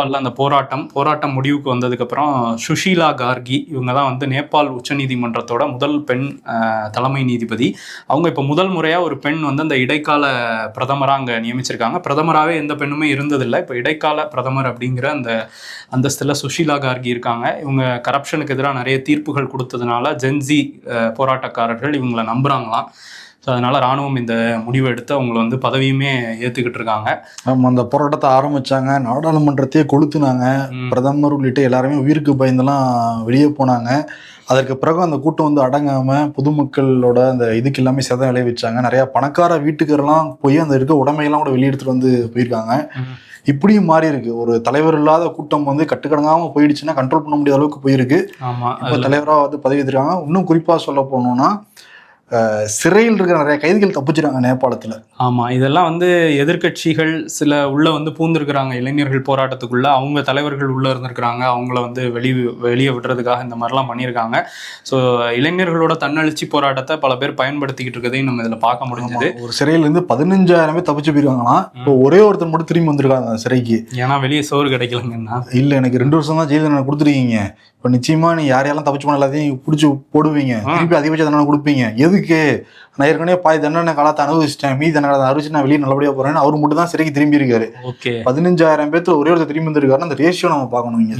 நேபாளில் அந்த போராட்டம் போராட்டம் முடிவுக்கு வந்ததுக்கப்புறம் சுஷீலா கார்கி இவங்க தான் வந்து நேபாள் உச்சநீதிமன்றத்தோட முதல் பெண் தலைமை நீதிபதி. அவங்க இப்போ முதல் முறையாக ஒரு பெண் வந்து அந்த இடைக்கால பிரதமராக அங்கே நியமிச்சிருக்காங்க. பிரதமராகவே எந்த பெண்ணுமே இருந்ததில்லை. இப்போ இடைக்கால பிரதமர் அப்படிங்கிற அந்த அந்தஸ்தில் சுஷீலா கார்கி இருக்காங்க. இவங்க கரப்ஷனுக்கு எதிராக நிறைய தீர்ப்புகள் கொடுத்ததுனால ஜென்சி போராட்டக்காரர்கள் இவங்களை நம்புறாங்களாம். ஸோ அதனால ராணுவம் இந்த முடிவை எடுத்து அவங்கள வந்து பதவியுமே ஏற்றுக்கிட்டு இருக்காங்க. ஆமா அந்த போராட்டத்தை ஆரம்பிச்சாங்க. நாடாளுமன்றத்தையே கொளுத்துனாங்க. பிரதமர் உள்ளிட்ட எல்லாருமே உயிருக்கு பயந்தெல்லாம் வெளியே போனாங்க. அதற்கு பிறகு அந்த கூட்டம் வந்து அடங்காம பொதுமக்களோட அந்த இதுக்கு எல்லாமே சேதம் விளைவிச்சாங்க. நிறைய பணக்கார வீட்டுக்கெல்லாம் போய் அந்த இருக்க உடைமையெல்லாம் கூட வெளியெடுத்துட்டு வந்து போயிருக்காங்க. இப்படியும் மாறி இருக்கு. ஒரு தலைவர் இல்லாத கூட்டம் வந்து கட்டுக்கடங்காம போயிடுச்சுன்னா கண்ட்ரோல் பண்ண முடியாத அளவுக்கு போயிருக்கு. ஆமா இப்போ தலைவராக வந்து பதவி எடுத்திருக்காங்க இன்னும் குறிப்பா சொல்ல போனோம்னா சிறையில் இருக்கிற நிறைய கைதிகள் தப்பிச்சிருக்காங்க நேபாளத்துல. ஆமா இதெல்லாம் வந்து எதிர்க்கட்சிகள் சில உள்ள வந்து பூந்திருக்கிறாங்க. இளைஞர்கள் போராட்டத்துக்குள்ள அவங்க தலைவர்கள் உள்ள இருந்திருக்கிறாங்க. அவங்கள வந்து வெளி வெளியே விடுறதுக்காக இந்த மாதிரிலாம் பண்ணியிருக்காங்க. ஸோ இளைஞர்களோட தன்னெழுச்சி போராட்டத்தை பல பேர் பயன்படுத்திக்கிட்டு இருக்கதையும் நம்ம இதுல பார்க்க முடிஞ்சது. ஒரு சிறையில இருந்து பதினஞ்சாயிரம் பேர் தப்பிச்சு போயிருக்காங்களாம் இப்போ ஒரே ஒருத்தர் மட்டும் திரும்பி வந்திருக்காங்க அந்த சிறைக்கு. ஏன்னா வெளியே சோறு கிடைக்கலங்கன்னா இல்ல எனக்கு ரெண்டு வருஷம் தான் ஜெயில் தண்டனை கொடுத்துருக்கீங்க. இப்போ நிச்சயமா நீ யார் யாரெல்லாம் தப்பிச்சு போன எல்லாத்தையும் பிடிச்சி போடுவீங்க. திருப்பி அதிகபட்ச தண்டனை கொடுப்பீங்க. எதுக்கு நான் ஏற்கனவே பாதி தண்டனை காலத்தை அனுபவிச்சிட்டேன். மீதி தண்டனை காலத்தை அனுபவிச்சு நான் வெளியே நல்லபடியா போறேன்னு அவர் மட்டும் தான் சிறைக்கு திரும்பி இருக்காரு. பதினஞ்சாயிரம் பேர்த்துல ஒரே ஒருத்தர் திரும்பி வந்திருக்காருன்னா அந்த ரேஷியோ நம்ம பார்க்கணும் இங்க.